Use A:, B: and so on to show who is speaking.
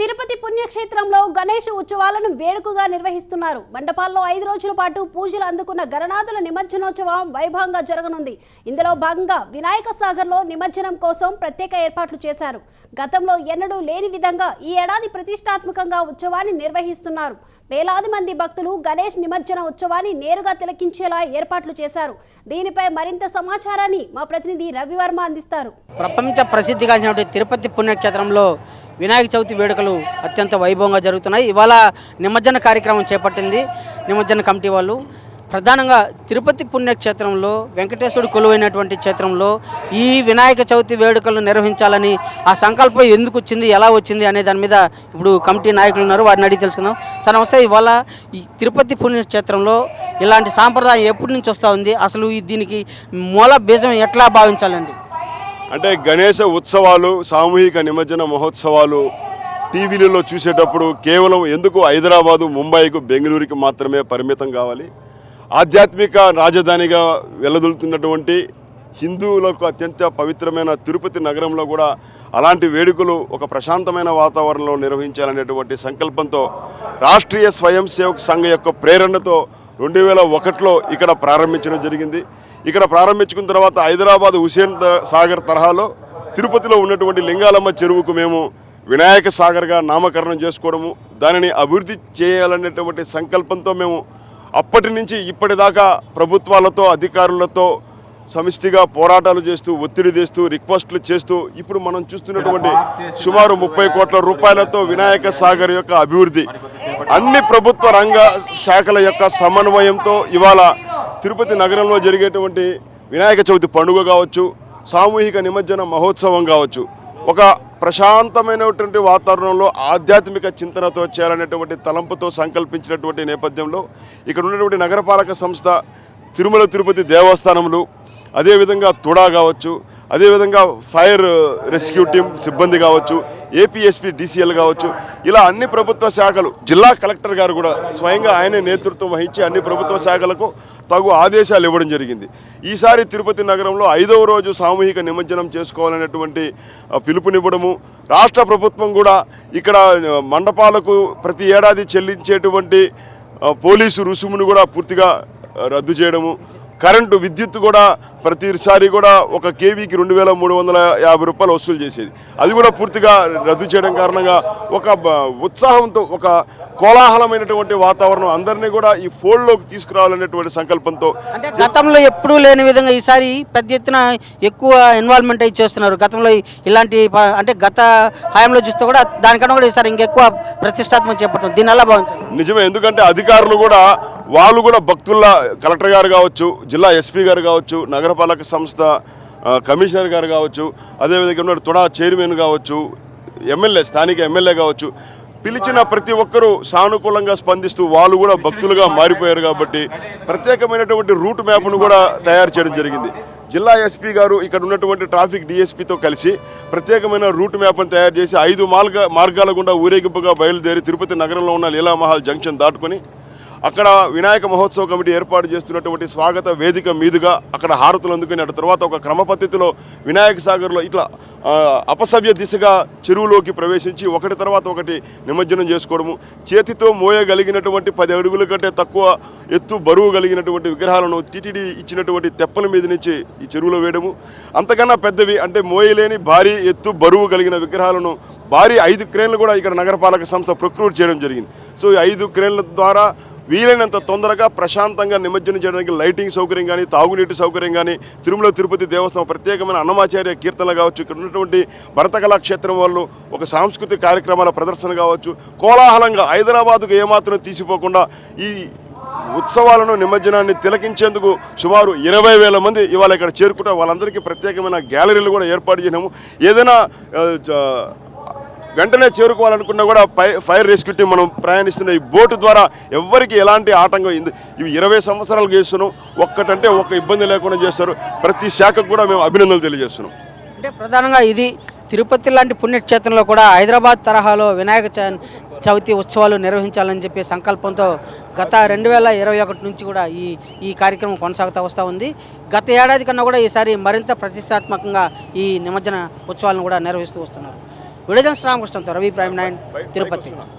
A: తిరుపతి పుణ్యక్షేత్రంలో గణేష్ ఉత్సవాలను వేడుకగా నిర్వహిస్తున్నారు. మండపాల్లో ఐదు రోజుల పాటు పూజలు అందుకున్న గణనాథుల నిమజ్జనోత్సవం వైభవంగా జరగనుంది. ఇందులో భాగంగా వినాయక సాగర్లో నిమజ్జనం కోసం ప్రత్యేక ఏర్పాట్లు చేశారు. గతంలో ఎన్నడూ లేని విధంగా ఈ ఏడాది ప్రతిష్టాత్మకంగా ఉత్సవాన్ని నిర్వహిస్తున్నారు. వేలాది మంది భక్తులు గణేష్ నిమజ్జన ఉత్సవాన్ని నేరుగా తిలకించేలా ఏర్పాట్లు చేశారు. దీనిపై మరింత సమాచారాన్ని మా ప్రతినిధి రవివర్మ అందిస్తారు.
B: ప్రపంచ ప్రసిద్ధిగాంచినటువంటి తిరుపతి పుణ్యక్షేత్రంలో వినాయక చవితి వేడుకలు అత్యంత వైభవంగా జరుగుతున్నాయి. ఇవాళ నిమజ్జన కార్యక్రమం చేపట్టింది నిమజ్జన కమిటీ వాళ్ళు. ప్రధానంగా తిరుపతి పుణ్యక్షేత్రంలో వెంకటేశ్వరుడు కొలువైనటువంటి క్షేత్రంలో ఈ వినాయక చవితి వేడుకలు నిర్వహించాలని ఆ సంకల్పం ఎందుకు వచ్చింది ఎలా వచ్చింది అనే దాని మీద ఇప్పుడు కమిటీ నాయకులు ఉన్నారు. వారిని అడిగి తెలుసుకుందాం. సార్ నమస్తే. ఇవాళ ఈ తిరుపతి పుణ్యక్షేత్రంలో ఇలాంటి సాంప్రదాయం ఎప్పటి నుంచి వస్తూ ఉంది? అసలు ఈ దీనికి మూల బీజం ఎట్లా భావించాలండి?
C: అంటే గణేశ ఉత్సవాలు సామూహిక నిమజ్జన మహోత్సవాలు టీవీలలో చూసేటప్పుడు కేవలం ఎందుకు హైదరాబాదు ముంబైకు బెంగళూరుకి మాత్రమే పరిమితం కావాలి? ఆధ్యాత్మిక రాజధానిగా వెలదొలుతున్నటువంటి హిందువులకు అత్యంత పవిత్రమైన తిరుపతి నగరంలో కూడా అలాంటి వేడుకలు ఒక ప్రశాంతమైన వాతావరణంలో నిర్వహించాలనేటువంటి సంకల్పంతో రాష్ట్రీయ స్వయం సేవక్ సంఘ యొక్క ప్రేరణతో రెండు వేల ఒకటిలో ఇక్కడ ప్రారంభించడం జరిగింది. ఇక్కడ ప్రారంభించుకున్న తర్వాత హైదరాబాద్ హుసేన్ సాగర్ తరహాలో తిరుపతిలో ఉన్నటువంటి లింగాలమ్మ చెరువుకు మేము వినాయక సాగర్గా నామకరణం చేసుకోవడము దానిని అభివృద్ధి చేయాలనేటువంటి సంకల్పంతో మేము అప్పటి నుంచి ఇప్పటిదాకా ప్రభుత్వాలతో అధికారులతో సమిష్టిగా పోరాటాలు చేస్తూ ఒత్తిడి చేస్తూ రిక్వెస్ట్లు చేస్తూ ఇప్పుడు మనం చూస్తున్నటువంటి సుమారు ముప్పై కోట్ల రూపాయలతో వినాయక సాగర్ యొక్క అభివృద్ధి. అన్ని ప్రభుత్వ రంగ శాఖల యొక్క సమన్వయంతో ఇవాళ తిరుపతి నగరంలో జరిగేటువంటి వినాయక చవితి పండుగ కావచ్చు సామూహిక నిమజ్జన మహోత్సవం కావచ్చు ఒక ప్రశాంతమైనటువంటి వాతావరణంలో ఆధ్యాత్మిక చింతనతో చేయాలనేటువంటి తలంపుతో సంకల్పించినటువంటి నేపథ్యంలో ఇక్కడ ఉన్నటువంటి నగరపాలక సంస్థ తిరుమల తిరుపతి దేవస్థానములు అదేవిధంగా తుడా కావచ్చు అదేవిధంగా ఫైర్ రెస్క్యూ టీం సిబ్బంది కావచ్చు ఏపీఎస్పీ డీసీఎల్ కావచ్చు ఇలా అన్ని ప్రభుత్వ శాఖలు జిల్లా కలెక్టర్ గారు కూడా స్వయంగా ఆయనే నేతృత్వం వహించి అన్ని ప్రభుత్వ శాఖలకు తగు ఆదేశాలు ఇవ్వడం జరిగింది. ఈసారి తిరుపతి నగరంలో ఐదవ రోజు సామూహిక నిమజ్జనం చేసుకోవాలనేటువంటి పిలుపునివ్వడము రాష్ట్ర ప్రభుత్వం కూడా ఇక్కడ మండపాలకు ప్రతి ఏడాది చెల్లించేటువంటి పోలీసు రుసుమును కూడా పూర్తిగా రద్దు చేయడము కరెంటు విద్యుత్ కూడా ప్రతిసారి కూడా ఒక కేవీకి రెండు వేల మూడు వందల యాభై రూపాయలు వసూలు చేసేది. అది కూడా పూర్తిగా రద్దు చేయడం కారణంగా ఒక ఉత్సాహంతో ఒక కోలాహలమైనటువంటి వాతావరణం అందరినీ కూడా ఈ ఫోల్డ్లోకి తీసుకురావాలనేటువంటి సంకల్పంతో
B: అంటే గతంలో ఎప్పుడూ లేని విధంగా ఈసారి పెద్ద ఎత్తున ఎక్కువ ఇన్వాల్వ్మెంట్ అయి చేస్తున్నారు. గతంలో ఇలాంటి అంటే గత హయాంలో చూస్తే కూడా దానికన్నా కూడా ఈసారి ఇంకెక్కువ ప్రతిష్టాత్మక చేపడుతుంది దీని ఎలా భావించాలి
C: నిజమే ఎందుకంటే అధికారులు కూడా వాళ్ళు కూడా భక్తుల్లా కలెక్టర్ గారు కావచ్చు జిల్లా ఎస్పీ గారు కావచ్చు నగరపాలక సంస్థ కమిషనర్ గారు కావచ్చు అదేవిధంగా ఉన్న తొడా చైర్మన్ కావచ్చు ఎమ్మెల్యే స్థానిక ఎమ్మెల్యే కావచ్చు పిలిచిన ప్రతి ఒక్కరూ సానుకూలంగా స్పందిస్తూ వాళ్ళు కూడా భక్తులుగా మారిపోయారు కాబట్టి ప్రత్యేకమైనటువంటి రూట్ మ్యాప్ను కూడా తయారు చేయడం జరిగింది. జిల్లా ఎస్పీ గారు ఇక్కడ ఉన్నటువంటి ట్రాఫిక్ డిఎస్పీతో కలిసి ప్రత్యేకమైన రూట్ మ్యాప్ను తయారు చేసి ఐదు మార్గ మార్గాల గుండా ఊరేగింపుగా బయలుదేరి తిరుపతి నగరంలో ఉన్న లీలామహల్ జంక్షన్ దాటుకొని అక్కడ వినాయక మహోత్సవ కమిటీ ఏర్పాటు చేస్తున్నటువంటి స్వాగత వేదిక మీదుగా అక్కడ హారతులు అందుకుని అటు తర్వాత ఒక క్రమ పద్ధతిలో వినాయక సాగర్లో ఇట్లా అపసవ్య దిశగా చెరువులోకి ప్రవేశించి ఒకటి తర్వాత ఒకటి నిమజ్జనం చేసుకోవడము. చేతితో మోయగలిగినటువంటి పది అడుగుల కంటే తక్కువ ఎత్తు బరువు కలిగినటువంటి విగ్రహాలను టీటీడీ ఇచ్చినటువంటి తెప్పల మీద నుంచి ఈ చెరువులో వేయడము. అంతకన్నా పెద్దవి అంటే మోయలేని భారీ ఎత్తు బరువు కలిగిన విగ్రహాలను భారీ ఐదు క్రేన్లు కూడా ఇక్కడ నగరపాలక సంస్థ ప్రొక్రూట్ చేయడం జరిగింది. సో ఈ ఐదు క్రేన్ల ద్వారా వీలైనంత తొందరగా ప్రశాంతంగా నిమజ్జనం చేయడానికి లైటింగ్ సౌకర్యం కానీ తాగునీటి సౌకర్యం కానీ తిరుమల తిరుపతి దేవస్థానం ప్రత్యేకమైన అన్నమాచార్య కీర్తనలు కావచ్చు ఇక్కడ ఉన్నటువంటి భరతకళా క్షేత్రం వాళ్ళు ఒక సాంస్కృతిక కార్యక్రమాల ప్రదర్శన కావచ్చు కోలాహలంగా హైదరాబాద్కు ఏమాత్రం తీసిపోకుండా ఈ ఉత్సవాలను నిమజ్జనాన్ని తిలకించేందుకు సుమారు ఇరవై వేల మంది ఇవాళ ఇక్కడ చేరుకుంటే వాళ్ళందరికీ ప్రత్యేకమైన గ్యాలరీలు కూడా ఏర్పాటు చేసినాము. ఏదైనా వెంటనే చేరుకోవాలనుకున్నా కూడా ఫైర్ రెస్క్యూ టీం మనం ప్రయాణిస్తున్న ఈ బోటు ద్వారా ఎవరికి ఎలాంటి ఆటంకం ఇంది- ఇవి ఇరవై సంవత్సరాలు చేస్తున్నాం ఒక్కటంటే ఒక్క ఇబ్బంది లేకుండా చేస్తారు. ప్రతి శాఖకు కూడా మేము అభినందనలు తెలియజేస్తున్నాం.
B: అంటే ప్రధానంగా ఇది తిరుపతి లాంటి పుణ్యక్షేత్రంలో కూడా హైదరాబాద్ తరహాలో వినాయక చ- చవితి ఉత్సవాలు నిర్వహించాలని చెప్పి సంకల్పంతో గత రెండు వేల ఇరవై ఒకటి నుంచి కూడా ఈ ఈ కార్యక్రమం కొనసాగుతూ వస్తూ ఉంది. గత ఏడాది కన్నా కూడా ఈసారి మరింత ప్రతిష్టాత్మకంగా ఈ నిమజ్జన ఉత్సవాలను కూడా నిర్వహిస్తూ వస్తున్నారు. విడజన్ శ్రామకృష్ణంతో రవి ప్రైమ్ నైన్ తిరుపతి.